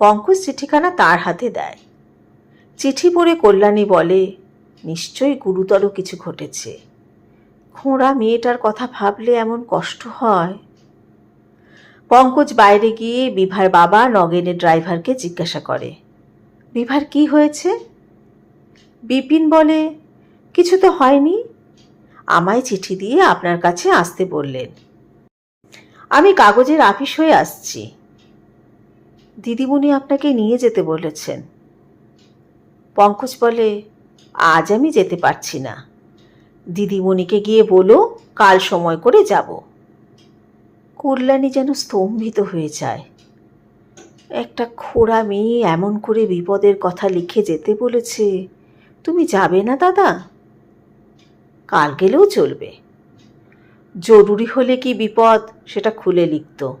পঙ্কজ চিঠিখানা তার হাতে দেয়। চিঠি পড়ে কল্যাণী বলে, নিশ্চয়ই গুরুতর কিছু ঘটেছে। খোঁড়া মেয়েটার কথা ভাবলে এমন কষ্ট হয়? পঙ্কজ বাইরে গিয়ে বিভার বাবা নগেনের ড্রাইভারকে জিজ্ঞাসা করে, বিভার কি হয়েছে? বিপিন বলে, কিছু তো হয়নি। আমায় চিঠি দিয়ে আপনার কাছে আসতে বললেন। আমি কাগজের আপিস হয়ে আসছি। দিদিমণি আপনাকে নিয়ে যেতে বলেছেন। পঙ্কজ বলে, আজ আমি যেতে পারছি না। দিদিমণিকে গিয়ে বলো, কাল সময় করে যাব। কল্যাণী যেন স্তম্ভিত হয়ে যায়। একটা খোড়া মেয়ে এমন করে বিপদের কথা লিখে যেতে বলেছে। তুমি যাবে না, দাদা? কাল গেলেও চলবে। জরুরি হলে কি বিপদ, সেটা খুলে লিখত।